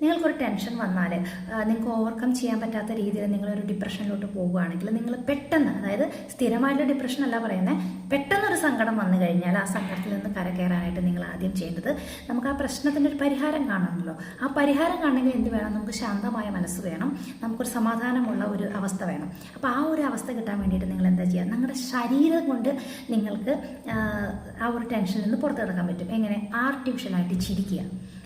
നിങ്ങൾക്കൊരു ടെൻഷൻ വന്നാൽ നിങ്ങൾക്ക് ഓവർകം ചെയ്യാൻ പറ്റാത്ത രീതിയിൽ നിങ്ങളൊരു ഡിപ്രഷനിലോട്ട് പോവുകയാണെങ്കിൽ നിങ്ങൾ പെട്ടെന്ന് അതായത് സ്ഥിരമായിട്ടുള്ള ഡിപ്രഷൻ അല്ല പറയുന്നത് പെട്ടെന്നൊരു സങ്കടം വന്നു കഴിഞ്ഞാൽ ആ സങ്കടത്തിൽ നിന്ന് കരകയറാനായിട്ട് നിങ്ങൾ ആദ്യം ചെയ്യേണ്ടത് നമുക്ക് ആ പ്രശ്നത്തിന്റെ ഒരു പരിഹാരം കാണണമല്ലോ. ആ പരിഹാരം കാണണമെങ്കിൽ എന്ത് വേണം? നമുക്ക് ശാന്തമായ മനസ്സ് വേണം. നമുക്കൊരു സമാധാനമുള്ള ഒരു അവസ്ഥ വേണം. അപ്പോൾ ആ ഒരു അവസ്ഥ കിട്ടാൻ വേണ്ടിയിട്ട് നിങ്ങൾ എന്താ ചെയ്യുക? നിങ്ങളുടെ ശരീരം കൊണ്ട് നിങ്ങൾക്ക് ആ, ഒരു ടെൻഷനിൽ നിന്ന് പുറത്തു കിടക്കാൻ പറ്റും. എങ്ങനെ? ആർട്ടിഫിഷ്യലായിട്ട് ചിരിക്കുക.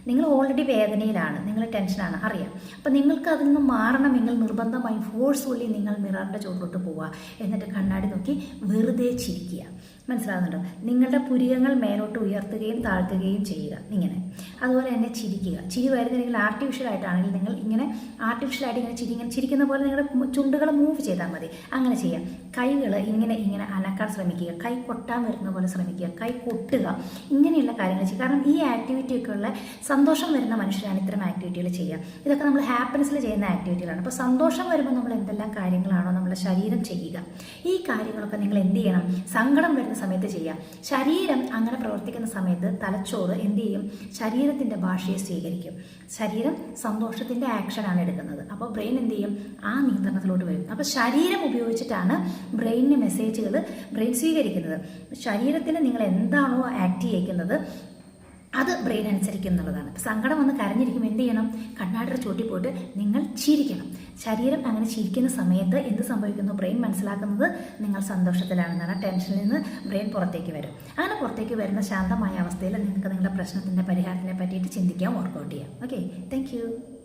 നിങ്ങൾ ഓൾറെഡി വേദനയിലാണ് നിങ്ങൾ ടെൻഷനാണ് അറിയാം. അപ്പം നിങ്ങൾക്ക് അതിൽ നിന്ന് മാറണമെങ്കിൽ നിർബന്ധമായും ഫോഴ്സ്ഫുള്ളി നിങ്ങൾ മിററിന്റെ ചുവട്ടോട്ട് പോവുക. എന്നിട്ട് കണ്ണാടി നോക്കി വെറുതെ ചിരിക്കുക. മനസ്സിലാകുന്നുണ്ടോ? നിങ്ങളുടെ പുരികങ്ങൾ മേലോട്ട് ഉയർത്തുകയും താഴ്ത്തുകയും ചെയ്യുക. ഇങ്ങനെ. അതുപോലെ തന്നെ ചിരിക്കുക. ചിരി വരുന്നില്ലെങ്കിൽ ആർട്ടിഫിഷ്യൽ ആയിട്ടാണെങ്കിൽ നിങ്ങൾ ഇങ്ങനെ ആർട്ടിഫിഷ്യലായിട്ട് ഇങ്ങനെ ചിരി ഇങ്ങനെ ചിരിക്കുന്ന പോലെ നിങ്ങളുടെ ചുണ്ടുകൾ മൂവ് ചെയ്താൽ മതി. അങ്ങനെ ചെയ്യുക കൈകൾ ഇങ്ങനെ ഇങ്ങനെ അനക്കാൻ ശ്രമിക്കുക. കൈ കൊട്ടാൻ വരുന്ന പോലെ ശ്രമിക്കുക. കൈ കൊട്ടുക. ഇങ്ങനെയുള്ള കാര്യങ്ങൾ ചെയ്യുക. കാരണം ഈ ആക്ടിവിറ്റിയൊക്കെ ഉള്ള സന്തോഷം വരുന്ന മനുഷ്യരാണ് ഇത്തരം ആക്ടിവിറ്റികൾ ചെയ്യുക. ഇതൊക്കെ നമ്മൾ ഹാപ്പിനെസ്സിൽ ചെയ്യുന്ന ആക്ടിവിറ്റികളാണ് അപ്പോൾ സന്തോഷം വരുമ്പോൾ നമ്മൾ എന്തെല്ലാം കാര്യങ്ങളാണോ നമ്മുടെ ശരീരം ചെയ്യുക. ഈ കാര്യങ്ങളൊക്കെ നിങ്ങൾ എന്ത് ചെയ്യണം? സങ്കടം വരുന്ന സമയത്ത് ചെയ്യാം. ശരീരം അങ്ങനെ പ്രവർത്തിക്കുന്ന സമയത്ത് തലച്ചോറ് എന്ത് ചെയ്യും? ശരീരത്തിന്റെ ഭാഷയെ സ്വീകരിക്കും. ശരീരം സന്തോഷത്തിന്റെ ആക്ഷനാണ് എടുക്കുന്നത്. അപ്പോൾ ബ്രെയിൻ എന്ത് ചെയ്യും? ആ നിയന്ത്രണത്തിലോട്ട് വരും. അപ്പോൾ ശരീരം ഉപയോഗിച്ചിട്ടാണ് ബ്രെയിനിന് മെസ്സേജുകൾ ബ്രെയിൻ സ്വീകരിക്കുന്നത്. ശരീരത്തിന് നിങ്ങൾ എന്താണോ ആക്ട് ചെയ്യിക്കുന്നത് അത് ബ്രെയിൻ അനുസരിക്കും എന്നുള്ളതാണ്. സങ്കടം വന്ന് കരഞ്ഞിരിക്കുമ്പോൾ എന്ത് ചെയ്യണം? കണ്ണാടിയുടെ ചൂട്ടി പോയിട്ട് നിങ്ങൾ ചിരിക്കണം. ശരീരം അങ്ങനെ ചിരിക്കുന്ന സമയത്ത് എന്ത് സംഭവിക്കുന്നു? ബ്രെയിൻ മനസ്സിലാക്കുന്നത് നിങ്ങൾ സന്തോഷത്തിലാണെന്നാണ്. ടെൻഷനിൽ നിന്ന് ബ്രെയിൻ പുറത്തേക്ക് വരും. അങ്ങനെ പുറത്തേക്ക് വരുന്ന ശാന്തമായ അവസ്ഥയിൽ നിങ്ങൾക്ക് നിങ്ങളുടെ പ്രശ്നത്തിന്റെ പരിഹാരത്തിനെ പറ്റിയിട്ട് ചിന്തിക്കാം വർക്കൗട്ട് ചെയ്യാം. Okay thank